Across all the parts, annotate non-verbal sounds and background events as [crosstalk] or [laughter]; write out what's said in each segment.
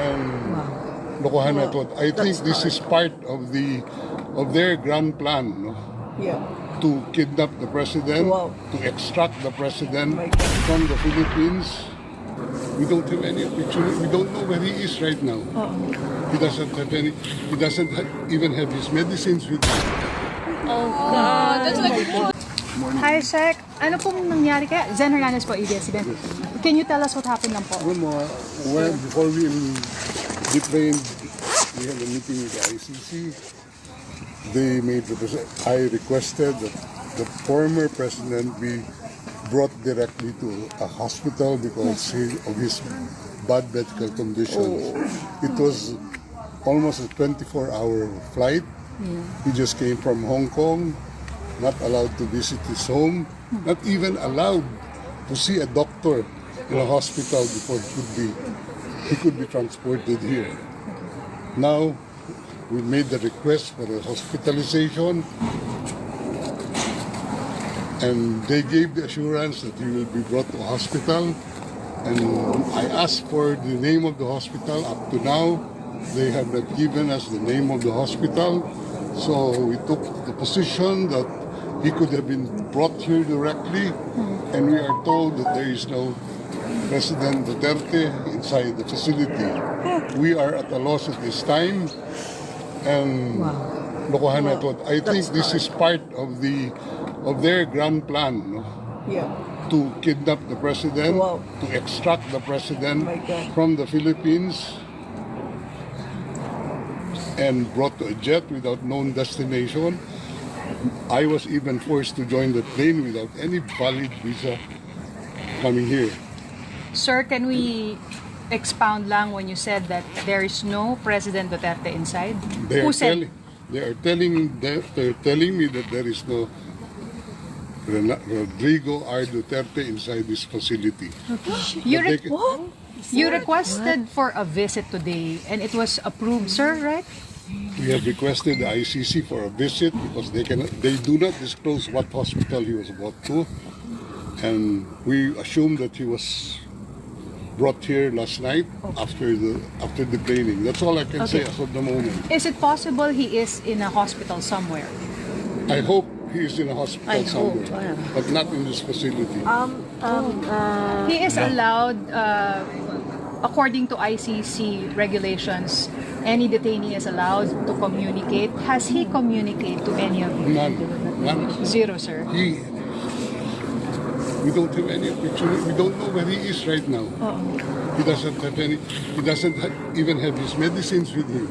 and lokohan na to. I think this is part of the of their grand plan no? Yeah. to kidnap the president, Wow. to extract the president God. from the Philippines. We don't have any picture. We don't know where he is right now. He doesn't have any. He doesn't ha- even have his medicines with him. Hi, Sec. Ano pong nangyari kaya? Zen Hernandez po, ABS-CBN. Can you tell us what happened lang po? Well, mga, well, before we detrained, we had a meeting with the ICC. They made the I requested that the former president be brought directly to a hospital because he, of his bad medical conditions. It was almost a 24-hour flight. He just came from Hong Kong, not allowed to visit his home, not even allowed to see a doctor in a hospital before he could be he could be transported here. Now we made the request for a hospitalization and they gave the assurance that he will be brought to hospital. And I asked for the name of the hospital. Up to now they have not given us the name of the hospital. So we took the position that he could have been brought here directly and we are told that there is no President Duterte inside the facility. We are at a loss at this time and lokohan na to. I think this is part of the of their grand plan no? Yeah. to kidnap the president, Wow. to extract the president God. from the Philippines and brought to a jet without known destination. I was even forced to join the plane without any valid visa coming here. Sir, can we expound lang when you said that there is no President Duterte inside? They Who are said? telling, they are telling they- they're telling me that there is no Rena- Rodrigo R. Duterte inside this facility. You, But re- they- you requested for a visit today and it was approved, sir, right? We have requested the ICC for a visit because they cannot, they do not disclose what hospital he was brought to, and we assume that he was brought here last night after the after the training. That's all I can say Okay. as of the moment. Is it possible he is in a hospital somewhere? I hope he is in a hospital I hope, somewhere, yeah. but not in this facility. Um, um, uh, He is allowed, uh, according to ICC regulations, any detainee is allowed to communicate. Has he communicated to any of you? None, none. Zero, sir. He. We don't have any picture. We don't know where he is right now. He doesn't have any. He doesn't ha- even have his medicines with him.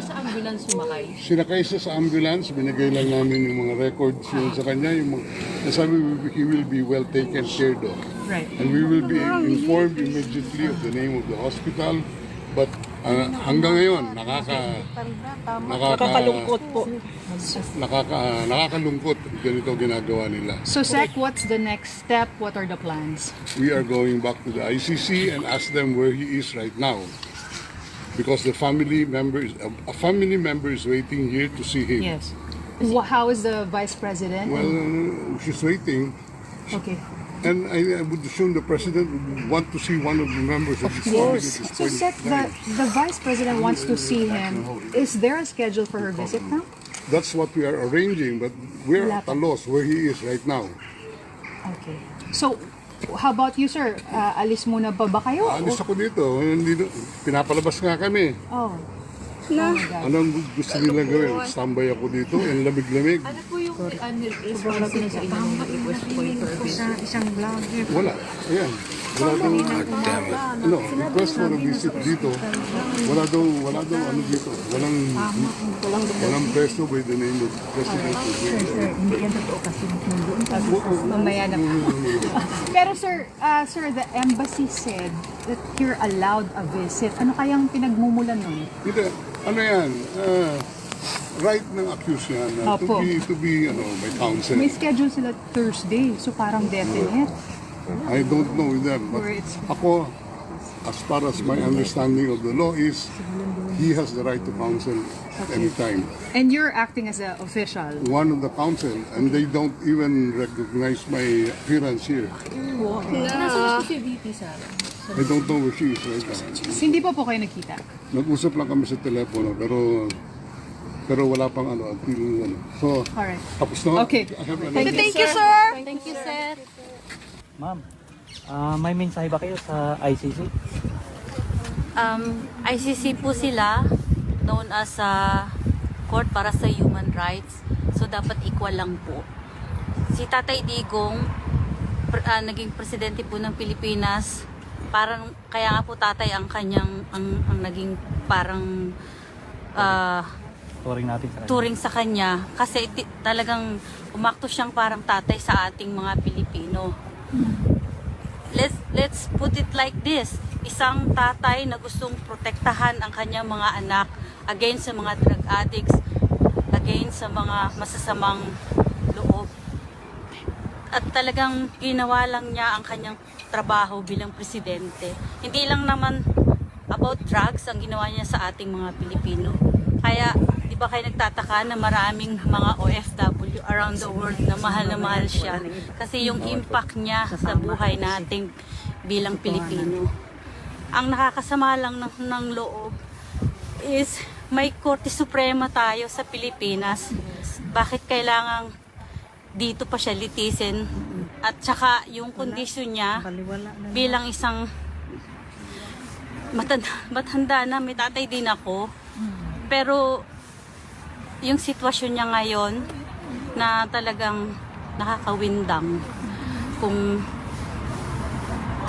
Sa ambulance sumakay. Sinakay siya sa ambulance, binigay lang namin yung mga records yun sa kanya. Yung mga, sabi, he will be well taken care of. Right. And we will be informed immediately of the name of the hospital. But ah, hanggang ngayon, nakaka, nakaka, nakakalungkot po. nakaka, nakakalungkot ganito ginagawa nila. So, Sec, what's the next step? What are the plans? We are going back to the ICC and ask them where he is right now. Because the family member is, a family member is waiting here to see him. Yes. Wha- How is the vice president? Well, uh, she's waiting. Okay. And I, I would assume the president would want to see one of the members of his family at this So, point Sec, in the, time. the vice president wants to see him. Is there a schedule for her visit now? That's what we are arranging, but we're at a loss where he is right now. Okay. So, how about you, sir? Uh, alis muna ba ba kayo? Alis ako dito. Hindi, na- pinapalabas nga kami. Oh. Na. Oh. Anong gusto nila gawin? Standby ako dito. [laughs] Ang lamig-lamig. Ano po ano, response nila sa inyong request po yung for visit? Wala. Ayan. Wala daw, ano, request for a visit dito. Wala daw, wala daw ano dito. Walang, walang preso by the name of President Mamaya na. [laughs] Pero sir, uh, sir, the embassy said that you're allowed a visit. Ano kayang pinagmumulan nun? Hindi, ano yan, ah, right ng accused yan na to Opo. be, to be, ano, by counsel. May schedule sila Thursday, so parang definite. I don't know with them, but Or it's- ako, as far as my understanding of the law is, he has the right to counsel at any time. And you're acting as an official. One of the counsel, and they don't even recognize my appearance here. Nasaan si VP Sara? I don't know where she is right now. Hindi pa po kayo nakita. Nag-usap lang kami sa telepono pero pero wala pang ano until ano. So, Alright. tapos na. Okay. I have another- Thank, thank you, sir. Thank you, sir. Ma'am, ah, may mensahe ba kayo sa ICC? Um, ICC po sila known as sa Court para sa Human Rights. So dapat equal lang po. Si Tatay Digong pr- ah, naging presidente po ng Pilipinas. Parang kaya nga po tatay ang kanyang ang, ang naging parang ah, Turing natin sa kanya. turing sa kanya kasi ti- talagang umakto siyang parang tatay sa ating mga Pilipino. Let's let's put it like this. Isang tatay na gustong protektahan ang kanyang mga anak against sa mga drug addicts, against sa mga masasamang loob. At talagang ginawa lang niya ang kanyang trabaho bilang presidente. Hindi lang naman about drugs ang ginawa niya sa ating mga Pilipino. Kaya, ba kayo nagtataka na maraming mga OFW around the world na mahal na mahal siya? Kasi yung impact niya sa buhay nating bilang Pilipino. Ang nakakasama lang ng, ng loob is may Korte Suprema tayo sa Pilipinas. Bakit kailangang dito pa siya litisin? At saka yung kondisyon niya bilang isang matanda, matanda na, may tatay din ako. Pero yung sitwasyon niya ngayon na talagang nakakawindang kung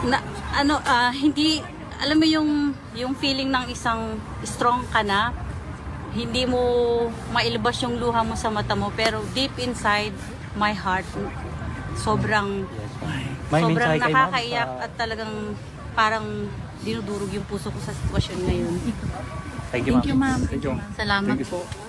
na, ano ah, hindi alam mo yung yung feeling ng isang strong ka na hindi mo mailabas yung luha mo sa mata mo pero deep inside my heart sobrang May sobrang ma'am nakakaiyak at talagang parang dinudurog yung puso ko sa sitwasyon ngayon. Thank you, ma'am. Thank you. Salamat Thank you. po.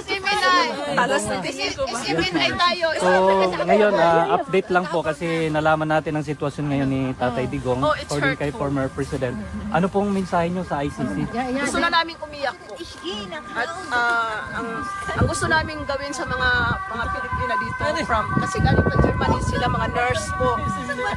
To my flat. So, ngayon, ah, update lang po kasi nalaman natin ang sitwasyon ngayon ni Tatay Digong Oh, it's according kay hurtful. former President. Ano pong mensahe nyo sa ICC? Gusto na namin umiyak po. At ah, ang, ang gusto namin gawin sa mga mga Pilipina dito from kasi galing pa Germany sila mga nurse po.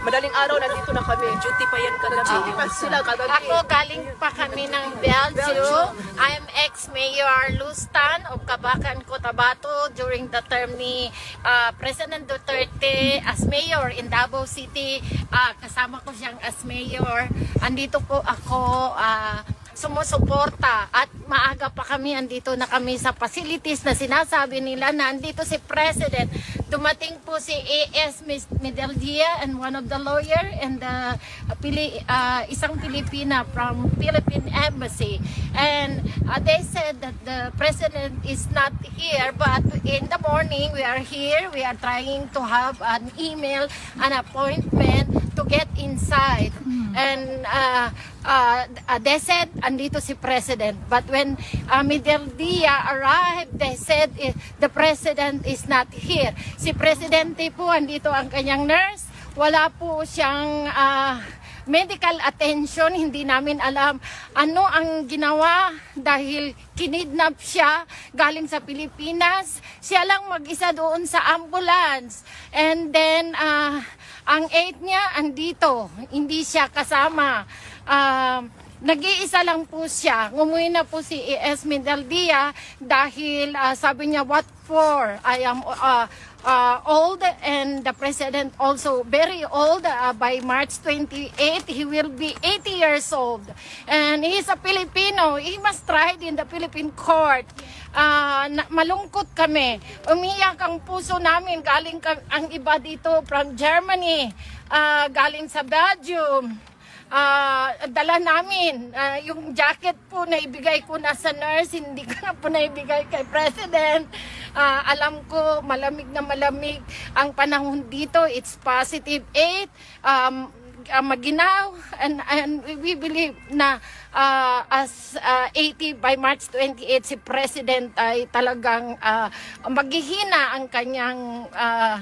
Madaling araw nandito na kami. Duty pa yan kagabi. Duty pa sila kagabi. Ako galing pa kami ng Belgium. I'm ex-mayor Lustan of Kabakan, Cotabato during the term ni uh, President Duterte as mayor in Davao City. Uh, kasama ko siyang as mayor. Andito po ako uh, sumusuporta at maaga pa kami andito na kami sa facilities na sinasabi nila na andito si President. Dumating po si AS Medeldia and one of the lawyer and the uh, Pili, uh, isang Pilipina from Philippine Embassy. And uh, they said that the President is not here but in the morning we are here. We are trying to have an email, an appointment to get inside. And uh, uh, uh, they said, andito si President. But when uh, Medeldia arrived, they said eh, the President is not here. Si Presidente po, andito ang kanyang nurse. Wala po siyang ah, medical attention. Hindi namin alam ano ang ginawa dahil kinidnap siya galing sa Pilipinas. Siya lang mag-isa doon sa ambulance. And then, ah, ang aide niya andito, hindi siya kasama. Um, Nag-iisa lang po siya. Ngumuwi na po si E.S. Mindaldia dahil ah, sabi niya, what for? I am uh, uh, old and the president also very old. Uh, by March 28, he will be 80 years old. And he is a Filipino. He must tried in the Philippine court. Ah, na- malungkot kami. Umiyak ang puso namin. Galing ka- ang iba dito from Germany. ah, galing sa Belgium ah dala namin Ah, yung jacket po na ibigay ko na sa nurse, hindi ko na po naibigay kay President. Ah, alam ko malamig na malamig ang panahon dito. It's positive 8. Um, ah, maginaw and, and we believe na ah, as ah, 80 by March 28 si President ay talagang ah, maghihina ang kanyang ah,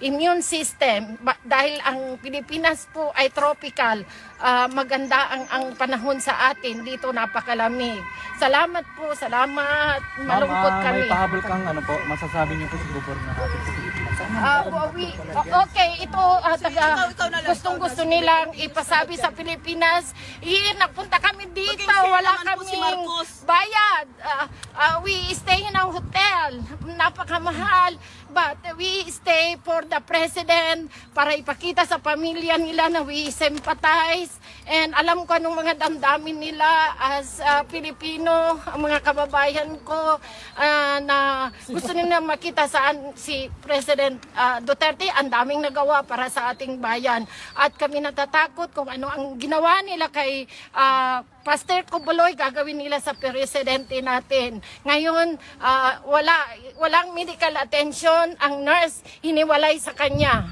immune system. Dahil ang Pilipinas po ay tropical ah, maganda ang ang panahon sa atin. Dito napakalamig. Salamat po salamat. Malungkot ah, kami. may pahabol kang ano po, masasabi niyo po sa gobyerno natin sa Pilipinas. Ah, we, okay, ito ah, taga, gustong gusto nilang ipasabi sa Pilipinas. Eh, nagpunta kami dito, wala kaming bayad. Ah, ah, we stay in a hotel, napakamahal. But we stay for the president para ipakita sa pamilya nila na we sympathize. And alam ko anong mga damdamin nila as ah, Pilipino, ang mga kababayan ko ah, na gusto nila makita saan si President ah, Duterte ang daming nagawa para sa ating bayan. At kami natatakot kung ano ang ginawa nila kay ah, Pastor Kubuloy gagawin nila sa presidente natin. Ngayon, ah, wala, walang medical attention. Ang nurse, hiniwalay sa kanya.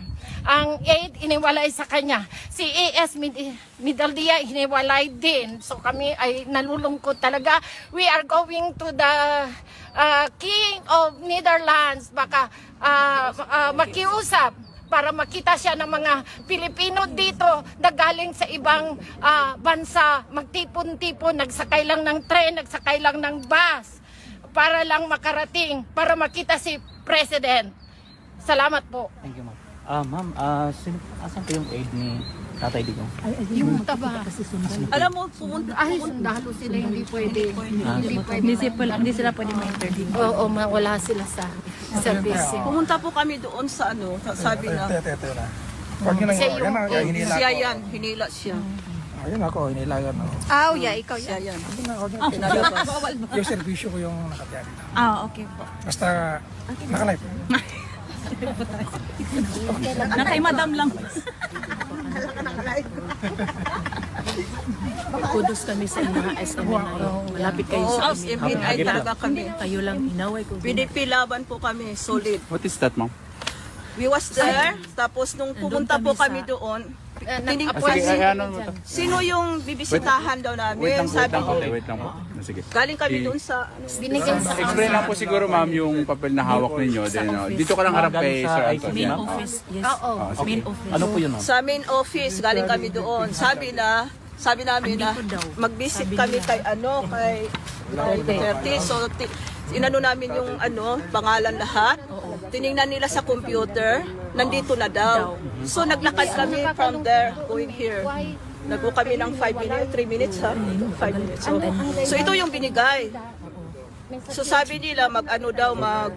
Ang aid, hiniwalay sa kanya. Si AS Mid- Midaldia, hiniwalay din. So kami ay nalulungkot talaga. We are going to the ah, King of Netherlands. Baka ah, ah, makiusap para makita siya ng mga Pilipino dito na galing sa ibang ah, bansa, magtipon-tipon, nagsakay lang ng tren, nagsakay lang ng bus para lang makarating, para makita si President. Salamat po. Thank you, ma'am. Ah, ma'am, sino, asan po yung aid ni Tatay Digong? Yung taba. Alam mo, pumunta, Ay, sundalo sila, hindi pwede. Hindi pwede. Hindi sila, hindi sila pwede ma-intervene. Oo, wala sila sa service. pumunta po kami doon sa ano, sabi na, Pag yun ang, Siya yung yan ang hinila siya yan, hinila siya. Ayun ako, hinilagan ako. Ah, yeah, ikaw Siya yan. Pinalabas. [laughs] Yung servisyo ko yung nakatiyari. Ah, okay po. Basta nakalive. Na kay madam lang. Kudos kami sa mga SMNI. Malapit kayo sa Oo, MNI talaga kami. Kayo lang inaway ko. PDP laban po kami, solid. What is that, ma'am? We was there, tapos nung pumunta po kami doon, Uh, tining nag-appoint po, si- sino yung bibisitahan daw namin, sabi ko, wait lang po. Sige. galing kami doon sa, ano, binigyan sa Explain lang po siguro ma'am yung papel na hawak ninyo. Then, uh, dito ka lang harap kay Sir Anthony. Main ah. office, yes. Oo. Main office. Ano po yun, ma'am? sa main office, galing kami doon. Sabi na, sabi namin na mag-visit kami kay ano, kay kay Duterte. So, ti- inano namin yung ano, pangalan lahat. Tiningnan nila sa computer, nandito na daw. So, naglakad kami from there, going here. Nagpo kami ng 5 minutes, 3 minutes ha? 5 minutes. So, so ito yung binigay. So sabi nila mag-ano daw, mag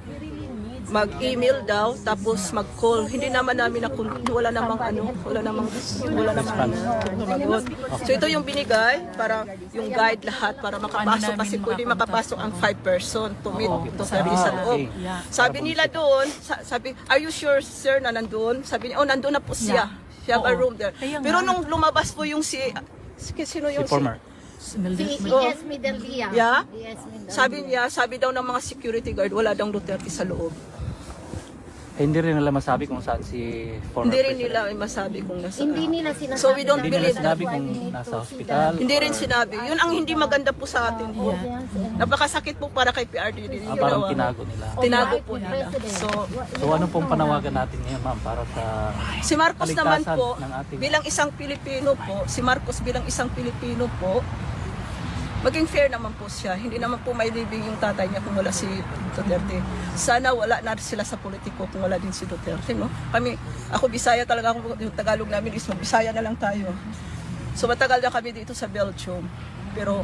mag-email daw tapos mag-call. Hindi naman namin na wala namang ano, wala namang wala namang sumagot. So ito yung binigay para yung guide lahat para makapasok kasi pwede makapasok ang five person to meet to service sa loob. Sabi nila doon, sa- sabi, are you sure sir na nandoon? Sabi niya, oh nandoon na po siya. Siya have a room there. Pero nung lumabas po yung si, si sino yung Si former. Si ES Midelia. Yeah? ES Midelia. Sabi niya, sabi daw ng mga security guard, wala daw Duterte sa loob. Eh, hindi rin nila masabi kung saan si former Hindi rin president. nila masabi kung nasa. Hindi nila sinasabi. So we don't Hindi nila believe sinabi that. kung nasa hospital. Hindi rin sinabi. Yun ang hindi maganda po sa atin po. Napakasakit po para kay PRD. Ah, parang ang- tinago nila. Tinago po nila. So, So ano pong panawagan natin ngayon, ma'am, para sa... si Marcos naman Kaligtasan po, ng ating- bilang isang Pilipino po, si Marcos bilang isang Pilipino po, maging fair naman po siya. Hindi naman po may living yung tatay niya kung wala si Duterte. Sana wala na sila sa politiko kung wala din si Duterte, no? Kami, ako Bisaya talaga, ako, yung Tagalog namin is Bisaya na lang tayo. So matagal na kami dito sa Belgium. Pero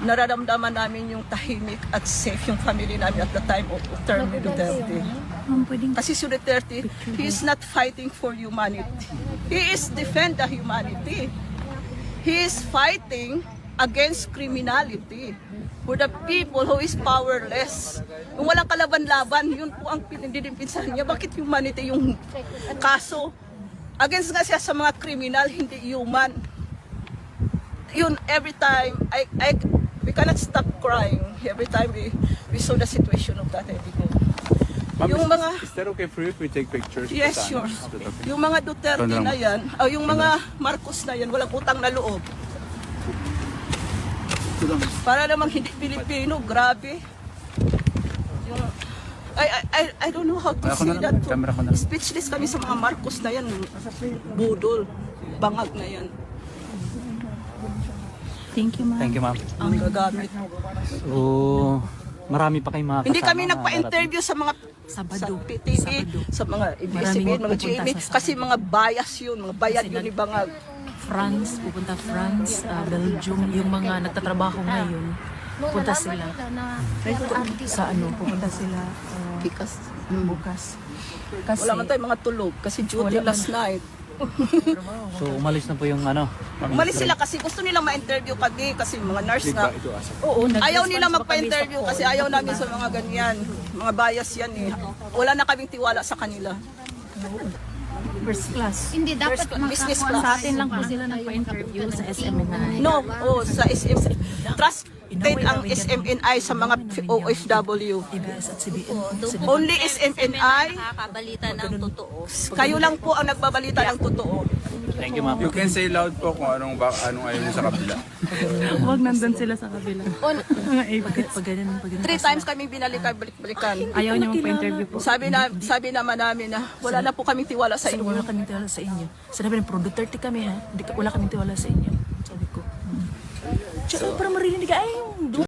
nararamdaman namin yung tahimik at safe yung family namin at the time of term ni Duterte. Kasi si Duterte, he is not fighting for humanity. He is defend the humanity. He is fighting against criminality for the people who is powerless. Yung walang kalaban-laban, yun po ang pinindipinsan niya. Bakit humanity yung kaso? Against nga siya sa mga criminal, hindi human. Yun, every time, I, I, we cannot stop crying every time we, we saw the situation of that Edigo. Ma'am, Yung is, mga- is that okay for you if we take pictures? Yes, sure. topic? Yung mga Duterte Ito na yan, o yung mga Marcos na yan, walang utang na loob. Para namang hindi Pilipino, grabe. Yung, I, I, I- I don't know how to Ako say na that. lang, camera ko na lang. Speechless kami sa mga Marcos na yan. Budol. Bangag na yan. Thank you, ma'am. Thank you, ma'am. Ang gagamit. So, marami pa kayong mga Hindi kasama kami na nagpa-interview sa mga Sabado. sa PTV, Sabado. sa mga Maraming ABS-CBN, mga pupunta GMA, sa kasi mga bias yun, mga bayad yun ni Bangag. France, pupunta France, ah, Belgium, yung mga nagtatrabaho ngayon, pupunta sila. Sa ano, pupunta sila ah, Because bukas. Kasi, wala man tayong mga tulog kasi duty last night. [laughs] So, umalis na po yung ano. Umalis sila kasi gusto nilang ma-interview kami kasi mga nurse na oo, ayaw nila magpa-interview kasi ayaw namin sa mga ganyan. Mga bias yan eh. Wala na kaming tiwala sa kanila. First class. Hindi dapat Business makakuha class. Sa atin lang po sila nagpa-interview sa SMNI. No, oh, sa SM. Trusted ang SMNI sa mga OFW. ABS at CBN. Only SMNI, Nakakabalita ng totoo. kayo lang po ang nagbabalita ng totoo. Thank you, ma'am. You can say loud po kung anong, ba, anong ayaw niyo sa kabila. [laughs] Huwag nandun sila sa kabila. Mga ABS. Pag ganun, pag ganun. Three times kami binalikan, balik-balikan. Ayaw niyo magpa-interview po. Sabi na sabi naman namin na wala na po kaming tiwala sa inyo. wala kaming tiwala sa inyo. Sinabi ng Pro Duterte kami ha. Hindi ka, wala kaming tiwala sa inyo. Sabi ko. Hmm. Tsaka para marinig ay yung